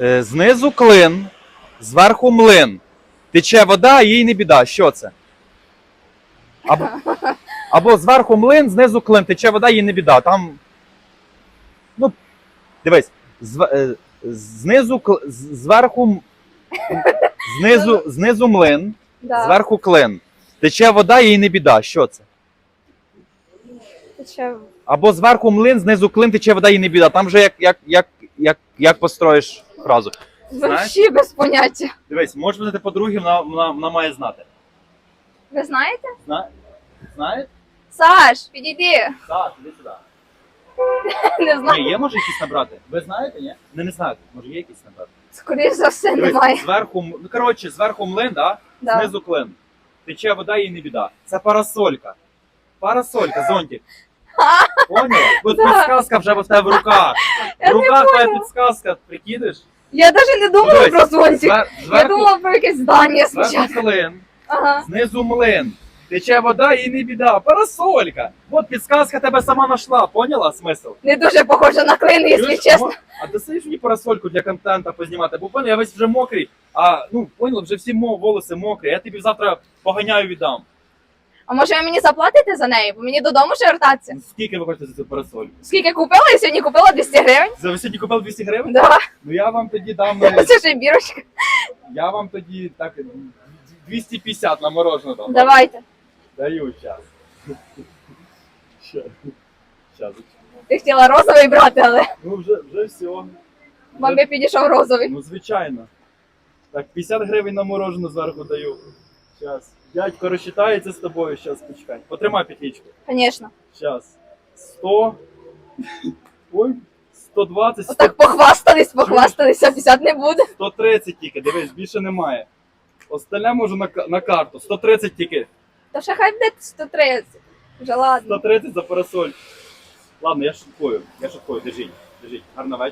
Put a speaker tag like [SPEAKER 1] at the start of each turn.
[SPEAKER 1] Е, Знизу клин, зверху млин. Тече вода, їй не біда. Що це? Або, або зверху млин, знизу клин, тече вода, їй не біда. Там. Ну, дивись, е, знизу, кл- з- зверху, м- знизу, знизу млин,
[SPEAKER 2] Да.
[SPEAKER 1] зверху клин. Тече вода, їй не біда. Що це?
[SPEAKER 2] Тече.
[SPEAKER 1] Або зверху млин, знизу клин, тече вода, їй не біда. Там же як, як, як, як, як построїш фразу. Знаєш?
[SPEAKER 2] Взагалі без поняття.
[SPEAKER 1] Дивись, можеш взяти по-друге, вона, вона, вона має знати.
[SPEAKER 2] Ви знаєте?
[SPEAKER 1] Зна... Знаєш?
[SPEAKER 2] Саш, підійди.
[SPEAKER 1] Так, іди сюди.
[SPEAKER 2] Не
[SPEAKER 1] Ні, є може якісь набрати? Ви знаєте, ні? Не, не знаєте. Може є якісь набрати?
[SPEAKER 2] Скоріше за все
[SPEAKER 1] Дивись,
[SPEAKER 2] немає.
[SPEAKER 1] зверху, м- ну коротше, зверху млин, да?
[SPEAKER 2] Да.
[SPEAKER 1] знизу клин. Тече вода і не біда. Це парасолька. Парасолька, зонтик. Поняла? От
[SPEAKER 2] Да.
[SPEAKER 1] підсказка вже в тебе в руках. В руках твоя підсказка, прикидиш?
[SPEAKER 2] Я навіть не думала
[SPEAKER 1] Дивись,
[SPEAKER 2] про зонтик.
[SPEAKER 1] Звер-
[SPEAKER 2] Я
[SPEAKER 1] Зверху,
[SPEAKER 2] думала про якесь здання
[SPEAKER 1] зверху
[SPEAKER 2] спочатку.
[SPEAKER 1] клин,
[SPEAKER 2] Ага.
[SPEAKER 1] знизу млин. Тече вода і не біда. Парасолька. От підсказка тебе сама знайшла, поняла смисл?
[SPEAKER 2] Не дуже похоже на клин, якщо
[SPEAKER 1] Чуєш,
[SPEAKER 2] чесно.
[SPEAKER 1] А, ти сидиш мені парасольку для контента познімати, бо понял, я весь вже мокрий, а ну понял, вже всі мо- волоси мокрі, я тобі завтра поганяю віддам.
[SPEAKER 2] А може ви мені заплатите за неї? Бо мені додому ще вертатися.
[SPEAKER 1] Скільки ви хочете за цю парасольку?
[SPEAKER 2] Скільки купила? Я сьогодні купила 200 гривень.
[SPEAKER 1] За ви сьогодні купили 200 гривень?
[SPEAKER 2] Да.
[SPEAKER 1] Ну я вам тоді дам, е,
[SPEAKER 2] Це ще й бірочка.
[SPEAKER 1] я вам тоді так 250 на мороженое дам.
[SPEAKER 2] Давайте.
[SPEAKER 1] Даю час. Щас. Щас.
[SPEAKER 2] Ти хотіла розовий брати, але
[SPEAKER 1] Ну вже, вже все.
[SPEAKER 2] вам би підійшов розовий.
[SPEAKER 1] Ну, звичайно. Так, 50 гривень на мороженое зверху даю. Сейчас. Дядько розчитається з тобою, сейчас почекай. Потримай петличку.
[SPEAKER 2] Звісно.
[SPEAKER 1] Сейчас. 100. Ой, 120, 100,
[SPEAKER 2] Отак похвастались, похвастались, а 50 не буде.
[SPEAKER 1] 130 тільки, дивись, більше немає. Остальне можу на, на карту. 130 тільки.
[SPEAKER 2] То ще хай буде 130. Вже ладно.
[SPEAKER 1] 130 за парасоль. Ладно, я шуткую. Я шуткую. Держіть. Держіть. Гарного вечора.